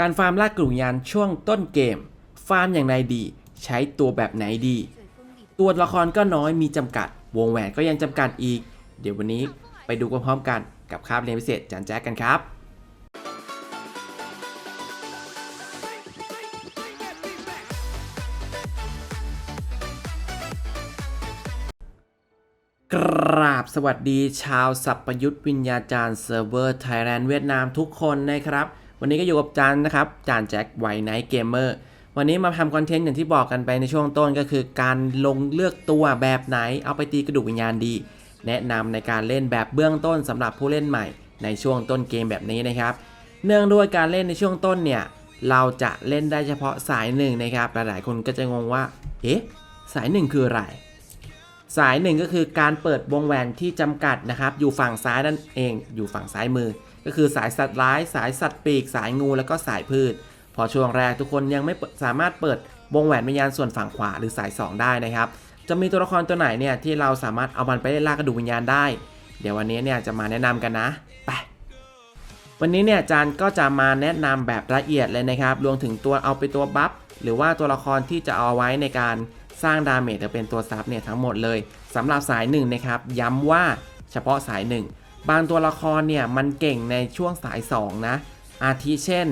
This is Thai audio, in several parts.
การฟาร์มลากกลุ่มยานช่วงต้นเกม ฟาร์มอย่างไรดี ใช้ตัวแบบไหนดี ตัวละครก็น้อยมีจำกัด วงแหวนก็ยังจำกัดอีก เดี๋ยววันนี้ไปดูพร้อมๆกันกับคาบเรียนพิเศษจานแจ๊กกันครับกราบสวัสดีชาวสัพพยุทธวิญญาจารย์เซิร์ฟเวอร์ไทยแลนด์เวียดนามทุกคนนะครับ วันนี้ก็อยู่กับจานนะครับจานแจ็คไวไนท์เกมเมอร์วันนี้มาทำคอนเทนต์อย่างที่บอกกันไปในช่วงต้นก็คือ การลงเลือกตัวแบบไหน เอาไปตีกระดูกวิญญาณดี แนะนำในการเล่นแบบเบื้องต้นสำหรับผู้เล่นใหม่ ในช่วงต้นเกมแบบนี้นะครับ เนื่องด้วยการเล่นในช่วงต้นเนี่ยเราจะเล่นได้เฉพาะสายหนึ่งนะครับหลายๆคนก็จะงงว่าเอ๊ะสายหนึ่งคืออะไรสายหนึ่งก็คือการเปิดวงแหวนที่จำกัดนะครับ อยู่ฝั่งซ้ายนั่นเอง อยู่ฝั่งซ้ายมือ ก็คือสายสัตว์ร้าย สายสัตว์ปีก สายงูแล้วก็สายพืช พอช่วงแรกทุกคนยังไม่สามารถเปิดวงแหวนวิญญาณส่วนฝั่งขวาหรือสาย 2 ได้นะครับ จะมีตัวละครตัวไหนเนี่ยที่เราสามารถเอามันไปเล่นล่ากระดูกวิญญาณได้ เดี๋ยววันนี้เนี่ยจะมาแนะนำกันนะไปวันนี้เนี่ยอาจารย์ก็จะมาแนะนำแบบละเอียดเลยนะครับรวมถึงตัวเอาไปตัวบัฟหรือว่าตัวละครที่จะเอาไว้ในการสร้างดาเมจจะเป็นตัวซับเนี่ยทั้งหมดเลยสำหรับสายหนึ่งนะครับย้ำว่าเฉพาะสายหนึ่ง บางตัวละครเนี่ยมันเก่งในช่วงสาย 2 นะ อาทิเช่น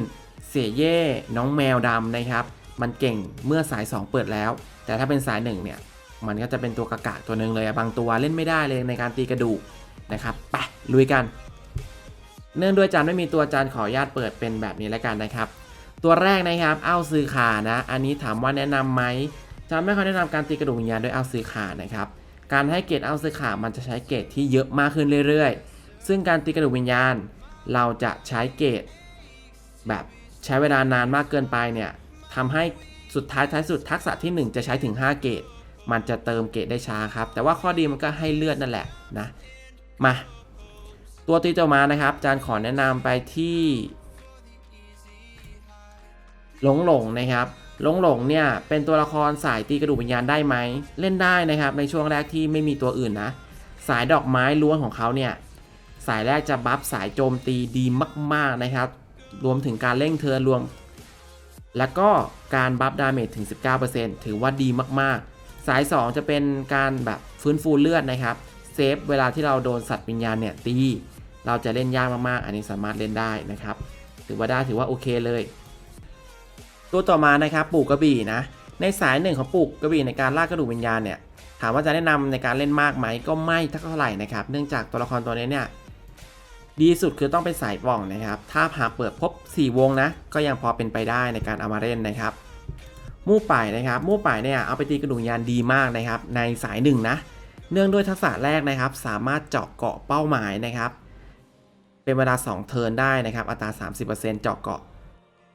เสียเย่น้องแมวดำนะครับ มันเก่งเมื่อสาย 2 เปิดแล้ว แต่ถ้าเป็นสาย 1 เนี่ย มันก็จะเป็นตัวกากะตัวหนึ่งเลยบางตัวเล่นไม่ได้เลยในการตีกระดูกนะครับไปลุยกัน เนื่องด้วยจานไม่มีตัวจานขออนุญาตเปิดเป็นแบบนี้แล้วกันนะครับ ตัวแรกนะครับเอาซื้อขานะ อันนี้ถามว่าแนะนำไหมจานไม่ค่อยแนะนำการตีกระดูกวิญญาณด้วยเอาซื้อขานะครับ การให้เกรดเอาซื้อขามันจะใช้เกรดที่เยอะมากขึ้นเรื่อยๆ ซึ่งการตีกระดูกวิญญาณ เราจะใช้เกรดแบบใช้เวลานานมากเกินไปเนี่ยทำให้สุดท้ายท้ายสุดทักษะที่ 1 จะใช้ถึง 5 เกรดมันจะเติมเกรดได้ช้าครับ แต่ว่าข้อดีมันก็ให้เลือดนั่นแหละนะมา ตัวตีเจ้ามานะครับจานขอแนะนำไปที่หลงหลงนะครับหลงหลงเนี่ยเป็นตัวละครสายตีกระดูกวิญญาณได้ไหมเล่นได้นะครับในช่วงแรกที่ไม่มีตัวอื่นนะ สายดอกไม้ล้วนของเขาเนี่ย สายแรกจะบัฟสายโจมตีดีมาก ๆ นะครับ รวมถึงการเร่งเทิร์รวม แล้วก็การบัฟดาเมจถึง 19%ถือว่าดีมากๆ สาย 2 จะเป็นการแบบฟื้นฟูเลือดนะครับเซฟเวลาที่เราโดนสัตว์วิญญาณเนี่ยตี เราจะเล่นยากมากๆ อันนี้สามารถเล่นได้นะครับ ถือว่าได้ถือว่าโอเคเลย ตัวต่อมานะครับปลูกกระบี่นะ ในสายหนึ่งของปลูกกระบี่ในการล่ากระดูกวิญญาณเนี่ยถามว่าจะแนะนำในการเล่นมากไหมก็ไม่เท่าไหร่นะครับ เนื่องจากตัวละครตัวนี้เนี่ย ดีสุดคือต้องเป็นสายป่องนะครับ ถ้าหาเปิดพบ 4 วงนะ ก็ยังพอเป็นไปได้ในการเอามาเล่นนะครับ มู่ป่ายนะครับ มู่ป่ายเนี่ยเอาไปตีกระดูกวิญญาณดีมากนะครับ ในสายหนึ่งนะ เนื่องด้วยทักษะแรกนะครับ สามารถเจาะเกาะเป้าหมายนะครับ เป็นเวลา 2 เทิร์นได้นะครับ อัตรา 30%เจาะเกาะ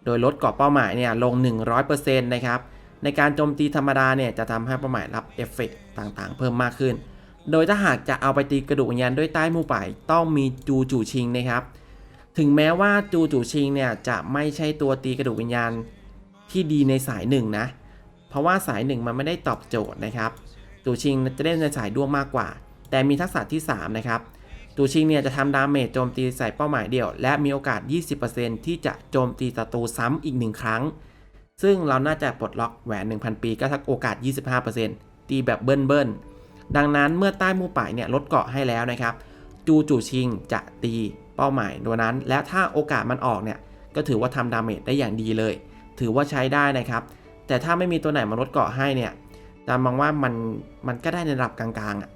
โดยลดเกาะเป้าหมายเนี่ยลง 100%นะครับ ในการโจมตีธรรมดาเนี่ยจะทำให้เป้าหมายรับเอฟเฟกต์ต่างๆ เพิ่มมากขึ้น โดยถ้าหากจะเอาไปตีกระดูกวิญญาณด้วยใต้หมู่ป่ายต้องมีจูจูชิงนะครับ ถึงแม้ว่าจูจูชิงเนี่ยจะไม่ใช่ตัวตีกระดูกวิญญาณที่ดีในสายหนึ่งนะ เพราะว่าสายหนึ่งมันไม่ได้ตอบโจทย์นะครับตูชิงจะเล่นในสายด้วงมากกว่า แต่มีทักษะที่ 3 นะครับตูชิงเนี่ยจะทำดาเมจโจมตีใส่เป้าหมายเดี่ยว และมีโอกาส 20%ที่จะโจมตีศัตรูซ้ำอีก 1 ครั้ง ซึ่งเราน่าจะปลดล็อกแหวน 1,000 ปีก็ทักโอกาส 25%ตีแบบเบิ้ลเบิ้ล ดังนั้นเมื่อใต้มู่ป่ายเนี่ยลดเกาะให้แล้วนะครับ จูจูชิงจะตีเป้าหมายตัวนั้น และถ้าโอกาสมันออกเนี่ยก็ถือว่าทำดาเมจได้อย่างดีเลย ถือว่าใช้ได้นะครับ แต่ถ้าไม่มีตัวไหนมาลดเกาะให้เนี่ยจามองว่ามันมันก็ได้ในระดับกลางๆอะ่ะ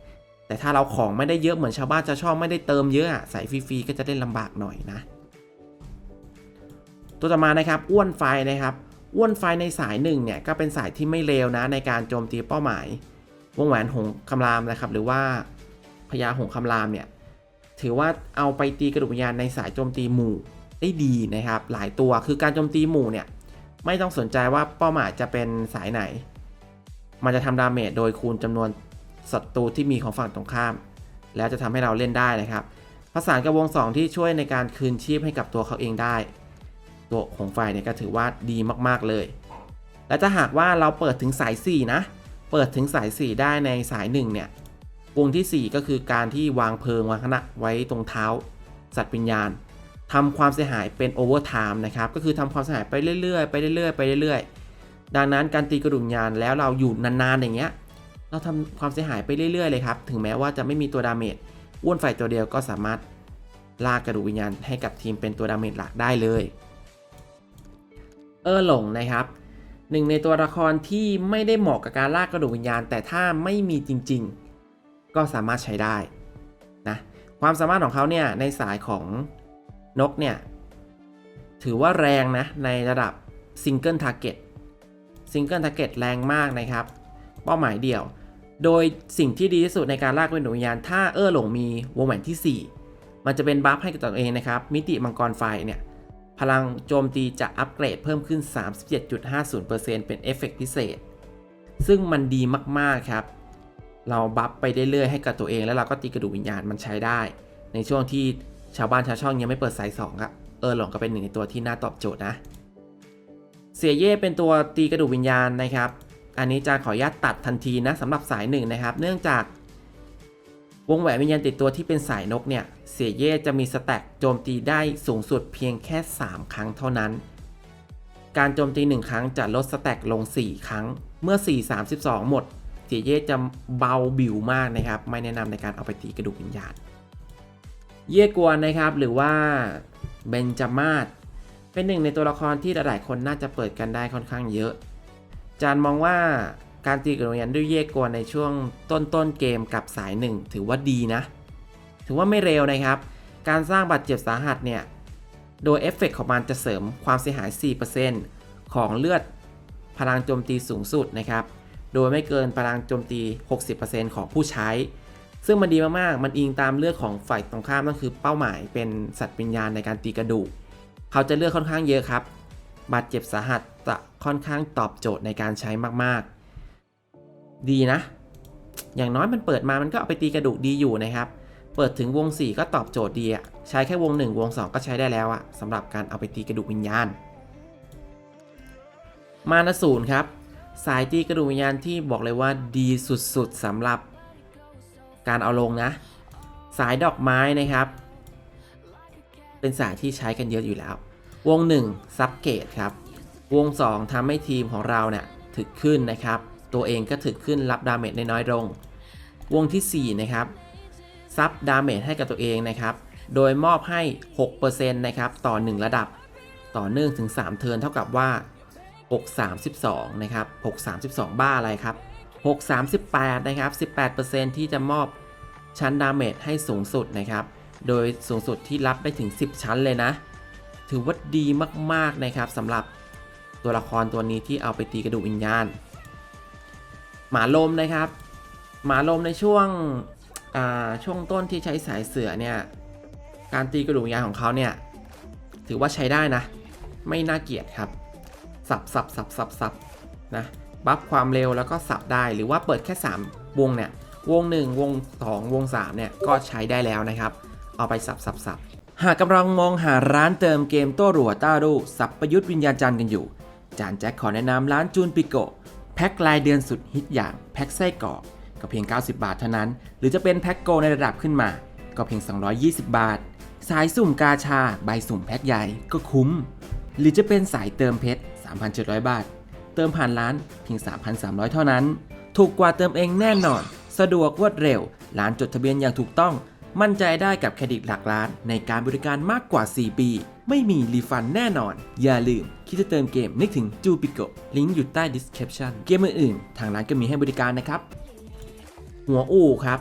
แต่ถ้าเราของไม่ได้เยอะเหมือนชาวบ้านจะชอบไม่ได้เติมเยอะอะใส่ฟรีๆก็จะเล่นลำบากหน่อยนะ ตัวต่อมานะครับอ้วนไฟนะครับอ้วนไฟในสายหนึ่งเนี่ยก็เป็นสายที่ไม่เลวนะในการโจมตีเป้าหมาย วงแหวนหงคำรามนะครับ หรือว่าพญาหงคำรามเนี่ยถือว่าเอาไปตีกระดูกวิญญาณในสายโจมตีหมู่ได้ดีนะครับ หลายตัวคือการโจมตีหมู่เนี่ยไม่ต้องสนใจว่าเป้าหมายจะเป็นสายไหน มันจะทำดาเมจโดยคูณจำนวนศัตรูที่มีของฝั่งตรงข้าม แล้วจะทำให้เราเล่นได้นะครับผสานกับวง 2 ที่ช่วยในการคืนชีพให้กับตัวเขาเองได้ ตัวของไฟเนี่ยก็ถือว่าดีมากๆเลย และถ้าหากว่าเราเปิดถึงสาย 4 นะ เปิดถึงสาย 4 ได้ในสาย1เนี่ยวงที่ 4 ก็คือการที่วางเพลิงวางคณะไว้ตรงเท้า สัตว์วิญญาณทำความเสียหายเป็นโอเวอร์ไทม์นะครับ ก็คือทำความเสียหายไปเรื่อยๆ ไปเรื่อยๆ ไปเรื่อยๆ ดังนั้นการตีกระดูกวิญญาณแล้วเราอยู่นานๆอย่างเงี้ย เราทำความเสียหายไปเรื่อยๆเลยครับ ถึงแม้ว่าจะไม่มีตัวดาเมจอ้วนไฟตัวเดียวก็สามารถลากกระดูกวิญญาณให้กับทีมเป็นตัวดาเมจหลักได้เลย เออหลงนะครับ หนึ่งในตัวละครที่ไม่ได้เหมาะกับการลากกระดูกวิญญาณ แต่ถ้าไม่มีจริง ๆ ก็สามารถใช้ได้นะความสามารถของเขาเนี่ยในสายของนกเนี่ยถือว่าแรงนะในระดับซิงเกิลทาร์เก็ตซิงเกิลทาร์เก็ตแรงมากนะครับ เป้าหมายเดี่ยว โดยสิ่งที่ดีที่สุดในการลากกระดูกวิญญาณ ถ้าเออหลงมีวงแหวนที่ 4 มันจะเป็นบัฟให้กับตัวเองนะครับมิติมังกรไฟเนี่ย พลังโจมตีจะอัปเกรดเพิ่มขึ้น 37.50%เป็นเอฟเฟกต์พิเศษ ซึ่งมันดีมากๆครับ เราบัฟไปเรื่อยๆให้กับตัวเอง แล้วเราก็ตีกระดูกวิญญาณมันใช้ได้ ในช่วงที่ชาวบ้านชาวช่องยังไม่เปิดสาย2ครับเออหลงก็เป็นหนึ่งในตัวที่น่าตอบโจทย์นะ เสียเย่เป็นตัวตีกระดูกวิญญาณนะครับ อันนี้จะขออนุญาตตัดทันทีนะสำหรับสายหนึ่งนะครับ เนื่องจาก วงแหวนวิญญาณติดตัวที่เป็นสายนกเนี่ย เสียเย่จะมีสแต็กโจมตีได้สูงสุดเพียงแค่ 3 ครั้งเท่านั้น การโจมตี 1 ครั้งจะลดสแต็กลง 4 ครั้ง เมื่อ 4 32 หมด เสียเย่จะเบาบิวมากนะครับ ไม่แนะนำในการเอาไปตีกระดูกวิญญาณ เย่กวนนะครับ หรือว่าเบนจามาศเป็นหนึ่งในตัวละครที่หลายๆคนน่าจะเปิดกันได้ค่อนข้างเยอะ จานมองว่า การตีกระดูกวิญญาณด้วยเย่กวนในช่วงต้นต้นๆเกมกับสายหนึ่งถือว่าดีนะ ถือว่าไม่เร็วนะครับ การสร้างบาดเจ็บสาหัสเนี่ย โดยเอฟเฟกต์ของมันจะเสริมความเสียหาย 4%ของเลือดพลังโจมตีสูงสุดนะครับ โดยไม่เกินพลังโจมตี 60%ของผู้ใช้ ซึ่งมันดีมากๆ มันอิงตามเลือดของฝ่ายตรงข้ามนั่นคือเป้าหมายเป็นสัตว์วิญญาณในการตีกระดูก เขาจะเลือกค่อนข้างเยอะครับ บาดเจ็บสาหัสจะค่อนข้างตอบโจทย์ในการใช้มากๆ ดีนะ อย่างน้อยมันเปิดมามันก็เอาไปตีกระดูกดีอยู่นะครับ เปิดถึงวง 4 ก็ตอบโจทย์ดีอะใช้แค่วง 1 วง 2 ก็ใช้ได้แล้วอะสำหรับการเอาไปตีกระดูกวิญญาณ มานาศูนย์ครับ สายตีกระดูกวิญญาณที่บอกเลยว่าดีสุดๆสำหรับการเอาลงนะ สายดอกไม้นะครับ เป็นสายที่ใช้กันเยอะอยู่แล้ว วง 1 ซับเกตครับ วง 2ทำให้ทีมของเราเนี่ยถึกขึ้นนะครับ ตัวเองก็ถึกขึ้นรับดาเมจน้อยลง วงทีสี่ 4 นะครับ ซับดาเมจให้กับตัวเองนะครับ โดยมอบให้ 6%นะครับ ต่อ 1 ระดับ ต่อเนื่องถึง 3 เทิร์นเท่ากับว่า 632 นะครับ 632 บ้าอะไรครับ 638 นะครับ 18%ที่จะมอบชั้นดาเมจให้สูงสุดนะครับ โดยสูงสุดที่รับได้ถึง 10 ชั้นเลยนะ ถือว่าดีมากๆนะครับสำหรับตัวละครตัวนี้ที่เอาไปตีกระดูกวิญญาณ หมาลมนะครับ หมาลมในช่วงช่วงต้นที่ใช้สายเสือเนี่ยการตีกระดูกวิญญาณของเขาเนี่ยถือว่าใช้ได้นะ ไม่น่าเกลียดครับ สับสับสับสับสับนะบัฟความเร็วแล้วก็สับได้หรือว่าเปิดแค่ 3 วงเนี่ยวง 1 วง 2 วง 3 เนี่ย ก็ใช้ได้แล้วนะครับ เอาไปสับสับสับหากกำลังมองหาร้านเติมเกมโต้รัวต้ารูสับประยุทธ์วิญญาจันทร์กันอยู่ จานแจ็คขอแนะนำร้านจูนปิโก แพ็ครายเดือนสุดฮิตอย่างแพ็คไส้กรอกก็เพียง 90 บาทเท่านั้น หรือจะเป็นแพ็คโกในระดับขึ้นมา ก็เพียง 220 บาท สายสุ่มกาชา ใบสุ่มแพ็คใหญ่ก็คุ้ม หรือจะเป็นสายเติมเพชร 3,700 บาท เติมผ่านร้านเพียง 3,300 เท่านั้น ถูกกว่าเติมเองแน่นอน สะดวกรวดเร็ว ร้านจดทะเบียนอย่างถูกต้อง มั่นใจได้กับเครดิตหลักล้านในการบริการมากกว่า 4 ปี ไม่มีรีฟันแน่นอน อย่าลืม คิดจะเติมเกมนึกถึงจูปิโกลิงก์อยู่ใต้ description เกมอื่นๆ ทางร้านก็มีให้บริการนะครับ หัวโอครับ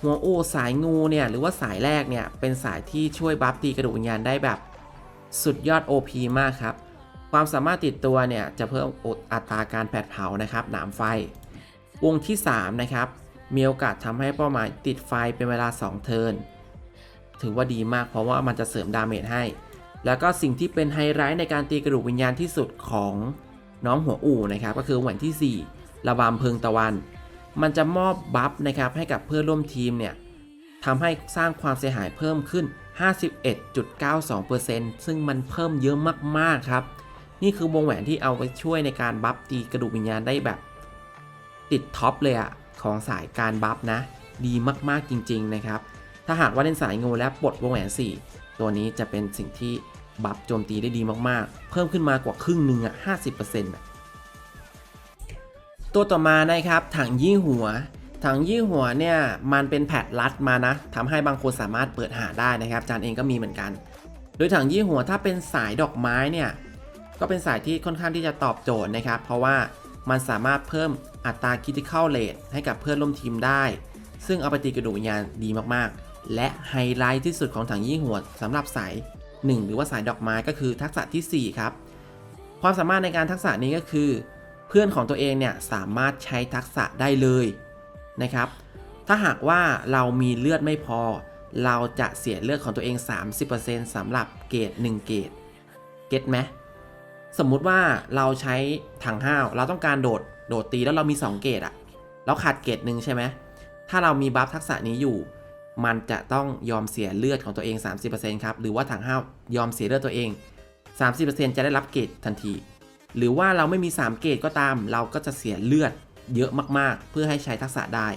หัวโอสายงูเนี่ยหรือว่าสายแรกเนี่ยเป็นสายที่ช่วยบัฟตีกระดูกวิญญาณได้แบบ สุดยอด OP มากครับ ความสามารถติดตัวเนี่ยจะเพิ่มอัตราการแผดเผานะครับหนามไฟ วงที่ 3 นะครับ มีโอกาสทำให้เป้าหมายติดไฟเป็นเวลา 2 เทิร์น ถือว่าดีมากเพราะว่ามันจะเสริมดาเมจให้ แล้วก็สิ่งที่เป็นไฮไลท์ในการตีกระดูกวิญญาณที่สุดของน้องหัวอู่นะครับ ก็คือแหวนที่ 4 ระบำเพิงตะวัน มันจะมอบบัฟนะครับให้กับเพื่อนร่วมทีมเนี่ยทำให้สร้างความเสียหายเพิ่มขึ้น 51.92%ซึ่งมันเพิ่มเยอะมากๆครับ นี่คือวงแหวนที่เอาไปช่วยในการบัฟตีกระดูกวิญญาณได้แบบ ติดท็อปเลยอะ ของสายการบัฟนะ ดีมากๆจริง ๆ นะครับ ถ้าหากว่าเล่นสายงูและปลดวงแหวน 4 ตัวนี้จะเป็นสิ่งที่บัฟโจมตีได้ดีมากๆ เพิ่มขึ้นมากว่าครึ่งหนึ่งอะ50%อะตัวต่อมานะครับถังยี่หัว ถังยี่หัวเนี่ยมันเป็นแพทลัดมานะทำให้บางคนสามารถเปิดหาได้นะครับจานเองก็มีเหมือนกัน โดยถังยี่หัวถ้าเป็นสายดอกไม้เนี่ยก็เป็นสายที่ค่อนข้างที่จะตอบโจทย์นะครับ เพราะว่า มันสามารถเพิ่มอัตรา critical rate ให้กับเพื่อนร่วมทีมได้ ซึ่งเอาไปตีกระดูกวิญญาณดีมากๆ และไฮไลท์ที่สุดของถังยี่หัวสำหรับสาย 1 หรือว่าสายดอกไม้ก็คือทักษะทีสี่4 ครับ ความสามารถในการทักษะนี้ก็คือ เพื่อนของตัวเองเนี่ยสามารถใช้ทักษะได้เลยนะครับ ถ้าหากว่าเรามีเลือดไม่พอ เราจะเสียเลือดของตัวเอง 30%สำหรับเกรด1เกรดเก็ตไหม สมมุติว่าเราใช้ถังห้าว เราต้องการโดด โดดตีแล้วเรามี 2 เกรดอะเราขาดเกรดหนึ่งใช่ไหม ถ้าเรามีบัฟทักษะนี้อยู่ มันจะต้องยอมเสียเลือดของตัวเอง 30%ครับ หรือว่าถังห้าวยอมเสียเลือดตัวเอง 30%จะได้รับเกรดทันที หรือว่าเราไม่มี 3 เกรดก็ตาม เราก็จะเสียเลือดเยอะมากๆ เพื่อให้ใช้ทักษะได้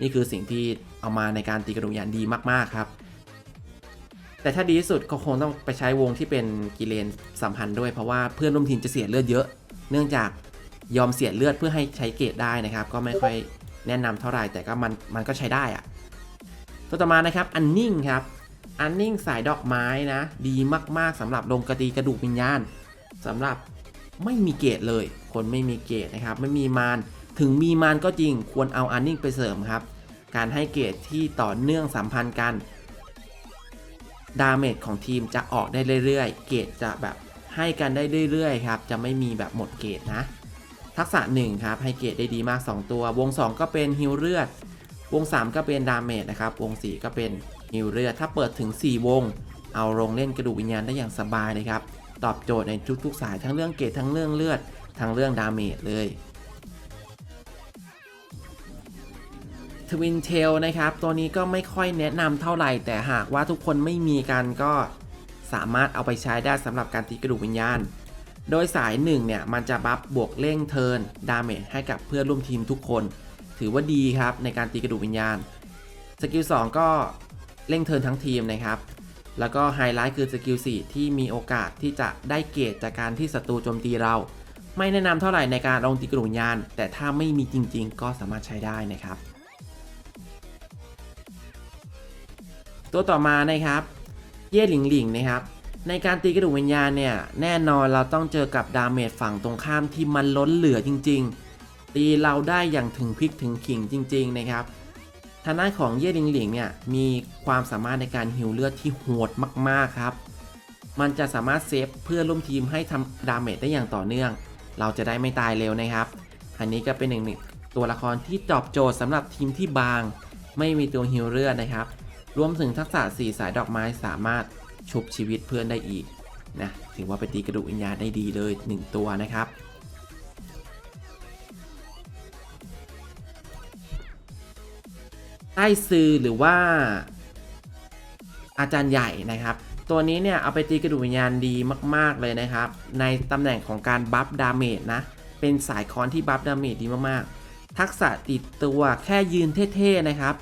นี่คือสิ่งที่เอามาในการตีกระดูกยานดีมากๆครับ แต่ถ้าดีที่สุดก็คงต้องไปใช้วงที่เป็นกิเลนสัมพันธ์ด้วยเพราะว่าเพื่อนร่วมทีมจะเสียเลือดเยอะ เนื่องจากยอมเสียเลือดเพื่อให้ใช้เกรดได้นะครับ ก็ไม่ค่อยแนะนำเท่าไหร่แต่ก็มันมันก็ใช้ได้อะตัวต่อมานะครับอันนิ่งครับอันนิ่งสายดอกไม้นะ ดีมากๆสำหรับลงกระตีกระดูกวิญญาณสำหรับไม่มีเกรดเลย คนไม่มีเกรดนะครับ ไม่มีมารถึงมีมารก็จริงควรเอาอันนิ่งไปเสริมครับ การให้เกรดที่ต่อเนื่องสัมพันธ์กัน ดาเมจของทีมจะออกได้เรื่อยๆ เกรดจะแบบให้กันได้เรื่อยๆครับ จะไม่มีแบบหมดเกรดนะ ทักษะ1ครับ ให้เกรดได้ดีมาก 2 ตัว วง 2 ก็เป็นฮิลเลือด วง 3 ก็เป็นดาเมจนะครับ วง 4 ก็เป็นฮิลเลือด ถ้าเปิดถึง 4 วง เอาลงเล่นกระดูกวิญญาณได้อย่างสบายเลยครับ ตอบโจทย์ในทุกๆสายทั้งเรื่องเกรดทั้งเรื่องเลือด ทั้งเรื่องดาเมจเลย ทวินเทลนะครับ ตัวนี้ก็ไม่ค่อยแนะนำเท่าไหร่ แต่หากว่าทุกคนไม่มีกันก็สามารถเอาไปใช้ได้สำหรับการตีกระดูกวิญญาณ โดยสาย1เนี่ยมันจะบัฟบวกเร่งเทิร์นดาเมจให้กับเพื่อนร่วมทีมทุกคน ถือว่าดีครับในการตีกระดูกวิญญาณ สกิล2ก็เร่งเทิร์นทั้งทีมนะครับ แล้วก็ไฮไลท์คือสกิล4ที่มีโอกาสที่จะได้เกรดจากการที่ศัตรูโจมตีเรา ไม่แนะนำเท่าไหร่ในการลงตีกระดูกวิญญาณ แต่ถ้าไม่มีจริง ๆ ก็สามารถใช้ได้นะครับ ตัวต่อมานะครับ เย่หลิงหลิงนะครับ ในการตีกระดูกวิญญาณเนี่ย แน่นอนเราต้องเจอกับดาเมจฝั่งตรงข้ามที่มันล้นเหลือจริง ๆ ตีเราได้อย่างถึงพริกถึงขิงจริง ๆ นะครับทางด้านของเย่หลิงหลิงเนี่ยมีความสามารถในการฮิวเลือดที่โหดมากๆครับ มันจะสามารถเซฟเพื่อร่วมทีมให้ทำดาเมจได้อย่างต่อเนื่อง เราจะได้ไม่ตายเร็วนะครับ อันนี้ก็เป็นหนึ่งในตัวละครที่ตอบโจทย์สำหรับทีมที่บาง ไม่มีตัวฮิวเลือดนะครับ รวมถึงทักษะ 4 สายดอกไม้สามารถชุบชีวิตเพื่อนได้อีกนะถือว่าเป็นตีกระดูกวิญญาณได้ดีเลย 1 ตัวนะครับ ใต้ซือหรือว่า อาจารย์ใหญ่นะครับ ตัวนี้เนี่ย เอาไปตีกระดูกวิญญาณดีมาก ๆ เลยนะครับ ในตำแหน่งของการบัฟดาเมจนะ เป็นสายคอนที่บัฟดาเมจดีมาก ๆ ทักษะติดตัวแค่ยืนเท่ ๆ นะครับ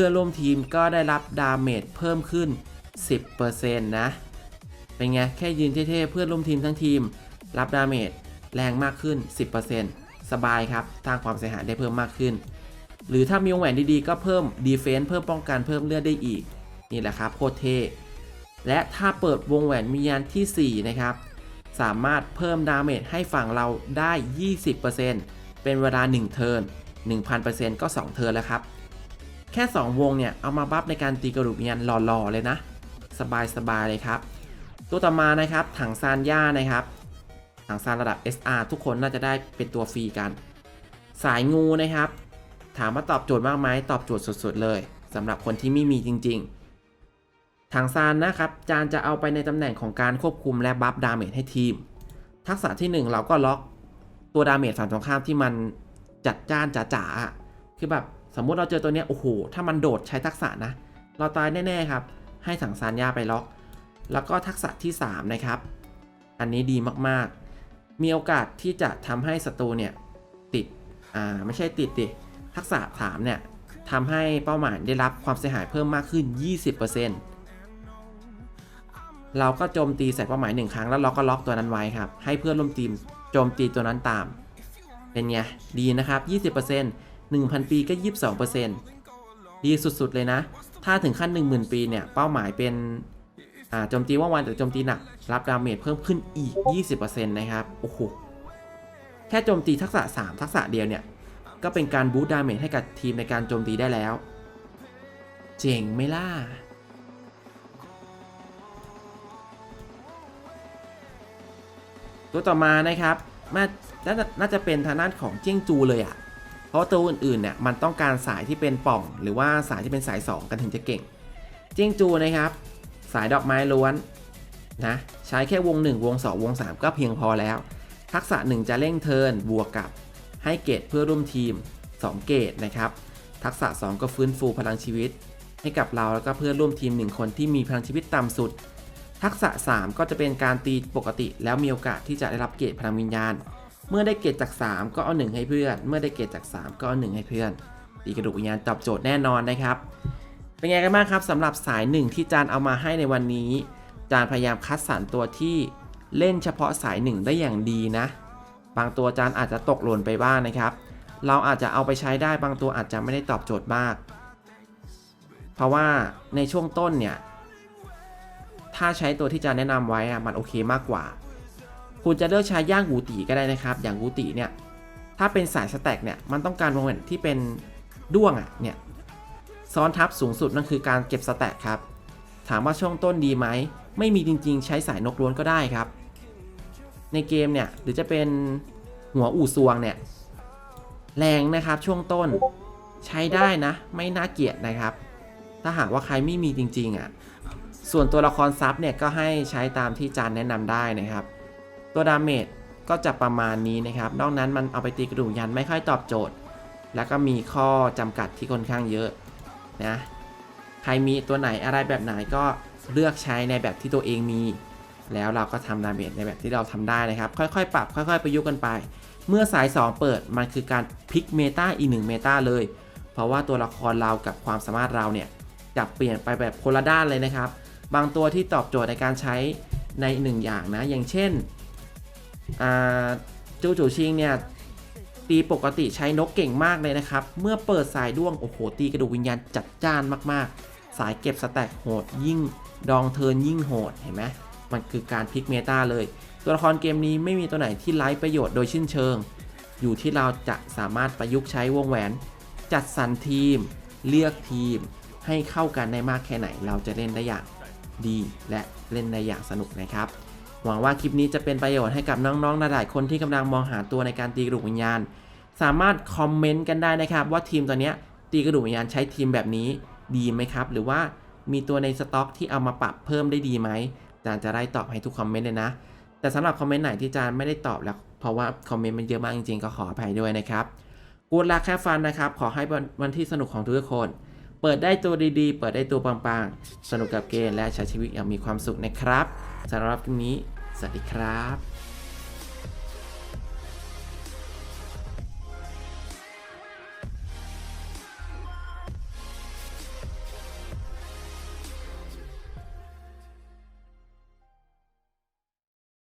พื่อนร่วมทีมก็ได้รับดาเมจเพิ่มขึ้น 10%นะ เป็นไง แค่ยืนเท่ๆ เพื่อนร่วมทีมทั้งทีม รับดาเมจแรงมากขึ้น 10%สบายครับสร้างความเสียหายได้เพิ่มมากขึ้น หรือถ้ามีวงแหวนดีๆ ก็เพิ่มดีเฟน s ์เพิ่มป้องกันเพิ่มเลือดได้อีก นี่แหละครับโคตรเท่และถ้าเปิดวงแหวนวิญญาณที่ 4 นะครับ สามารถเพิ่มดาเมจให้ฝั่งเราได้ 20%เป็นเวลา 1 เทิร์น1,000%ก็ 2 เทิร์นแล้วครับ แค่ 2 วงเนี่ย เอามาบัฟในการตีกระดูกวิญญาณหล่อๆเลยนะ สบายๆเลยครับ ตัวต่อมานะครับ ถังซานย่านะครับ ถังซานระดับ SR ทุกคนน่าจะได้เป็นตัวฟรีกัน สายงูนะครับ ถามว่าตอบโจทย์มากไหมตอบโจทย์สุดๆเลยสำหรับคนที่ไม่มีจริง ๆ ถังซานนะครับ จานจะเอาไปในตำแหน่งของการควบคุมและบัฟดาเมจให้ทีม ทักษะที่ 1 เราก็ล็อกตัวดาเมจฝั่งตรงข้ามที่มันจัดจ้านจ๋าๆคือแบบ สมมุติเราเจอตัวเนี้ยโอ้โหถ้ามันโดดใช้ทักษะนะ เราตายแน่ๆครับ ให้ถังซานย่าไปล็อก แล้วก็ทักษะที่ 3 นะครับ อันนี้ดีมากๆ มีโอกาสที่จะทำให้ศัตรูเนี่ยติดอ่าไม่ใช่ติดดิทักษะ3เนี่ยทำให้เป้าหมายได้รับความเสียหายเพิ่มมากขึ้น 20%เราก็โจมตีใส่เป้าหมายหนึ่งครั้งแล้วเราก็ล็อกตัวนั้นไว้ครับ ให้เพื่อนร่วมทีมโจมตีตัวนั้นตาม เป็นไง ดีนะครับ 20% 1,000 ปีก็ 22%ดีสุดๆเลยนะ ถ้าถึงขั้น 10,000 ปีเนี่ย เป้าหมายเป็นโจมตีว่องไวหรือโจมตีหนัก รับดาเมจเพิ่มขึ้นอีก 20%นะครับ โอ้โห แค่โจมตีทักษะ 3 ทักษะเดียวเนี่ย ก็เป็นการบูตดาเมจให้กับทีมในการโจมตีได้แล้ว เจ๋งไหมล่ะตัวต่อมานะครับน่าน่าจะเป็นทางด้านของเจี้ยงจูเลยอะ่ะ ราะตัวอื่นๆเนี่ยมันต้องการสายที่เป็นป่องหรือว่าสายที่เป็นสาย 2 กันถึงจะเก่ง เจี้งจูนะครับ สายดอกไม้ล้วนนะใช้แค่วง 1 วง 2 วง 3 ก็เพียงพอแล้ว ทักษะ 1 จะเร่งเทิร์นบวกกับให้เกรดเพื่อร่วมทีม 2 เกรดนะครับ ทักษะ 2 ก็ฟื้นฟูพลังชีวิต ให้กับเราแล้วก็เพื่อนร่วมทีม 1 คนที่มีพลังชีวิตต่ำสุด ทักษะ 3 ก็จะเป็นการตีปกติ แล้วมีโอกาสที่จะได้รับเกรดพลังวิญญาณ เมื่อได้เกรดจาก 3 ก็เอา 1 ให้เพื่อน เมื่อได้เกรดจาก 3 ก็เอา 1 ให้เพื่อน ตีกระดูกวิญญาณตอบโจทย์แน่นอนนะครับ เป็นไงกันบ้างครับสำหรับสายหนึ่งที่จานเอามาให้ในวันนี้ จานพยายามคัดสรรตัวที่เล่นเฉพาะสายหนึ่งได้อย่างดีนะ บางตัวจานอาจจะตกหล่นไปบ้างนะครับ เราอาจจะเอาไปใช้ได้บางตัวอาจจะไม่ได้ตอบโจทย์มาก เพราะว่าในช่วงต้นเนี่ย ถ้าใช้ตัวที่จานแนะนำไว้อะมันโอเคมากกว่า คุณจะเลือกใช้ย่างกูตีก็ได้นะครับ อย่างกูตีเนี่ย ถ้าเป็นสายสแต็กเนี่ย มันต้องการวงเงินที่เป็นด้วงอะ่ะ เนี่ย ซ้อนทับสูงสุดนั่นคือการเก็บสแต็กครับ ถามว่าช่วงต้นดีไหม ไม่มีจริง ๆ ใช้สายนกล้วนก็ได้ครับ ในเกมเนี่ย หรือจะเป็นหัวอู่ซวงเนี่ย แรงนะครับช่วงต้น ใช้ได้นะ ไม่น่าเกลียดนะครับ ถ้าหากว่าใครไม่มีจริง ๆอะ ส่วนตัวละครซับเนี่ยก็ให้ใช้ตามที่จานแนะนำได้นะครับ ตัวดาเมจก็จะประมาณนี้นะครับ นอกนั้นมันเอาไปตีกระดูกยันไม่ค่อยตอบโจทย์ แล้วก็มีข้อจำกัดที่ค่อนข้างเยอะนะ ใครมีตัวไหนอะไรแบบไหนก็เลือกใช้ในแบบที่ตัวเองมี แล้วเราก็ทำดาเมจในแบบที่เราทำได้นะครับ ค่อยๆ ปรับค่อย ๆ ประยุกต์กันไป เมื่อสาย 2 เปิดมันคือการพลิกเมตาอีกหนึ่งเมตาเลย เพราะว่าตัวละครเรากับความสามารถเราเนี่ยจะเปลี่ยนไปแบบคนละด้านเลยนะครับ บางตัวที่ตอบโจทย์ในการใช้ในหนึ่งอย่างนะ อย่างเช่น จูจูชิงเนี่ยตีปกติใช้นกเก่งมากเลยนะครับ เมื่อเปิดสายด้วง โอ้โห ตีกระดูกวิญญาณจัดจ้านมากๆ สายเก็บสแต็กโหดยิ่งดองเทิร์นยิ่งโหด เห็นไหมมันคือการพลิกเมตาเลย ตัวละครเกมนี้ไม่มีตัวไหนที่ไร้ประโยชน์โดยชิ้นเชิง อยู่ที่เราจะสามารถประยุกต์ใช้วงแหวน จัดสรรทีม เลือกทีม ให้เข้ากันได้มากแค่ไหน เราจะเล่นได้อย่างดีและเล่นได้อย่างสนุกนะครับ หวังว่าคลิปนี้จะเป็นประโยชน์ให้กับน้องๆ หลายๆ คนที่กำลังมองหาตัวในการตีกระดูกวิญญาณ สามารถคอมเมนต์กันได้นะครับ ว่าทีมตัวเนี้ยตีกระดูกวิญญาณใช้ทีมแบบนี้ดีไหมครับ หรือว่ามีตัวในสต็อกที่เอามาปรับเพิ่มได้ดีไหมจานจะได้ตอบให้ทุกคอมเมนต์เลยนะ แต่สำหรับคอมเมนต์ไหนที่จานไม่ได้ตอบแล้วเพราะว่าคอมเมนต์มันเยอะมากจริงๆ ก็ขออภัยด้วยนะครับกูดลักแค่ฟันนะครับ ขอให้วันวันที่สนุกของทุกคน เปิดได้ตัวดีๆ เปิดได้ตัวปังๆ สนุกกับเกมและใช้ชีวิตอย่างมีความสุขนะครับสำหรับคลิปนี้ สวัสดีครับ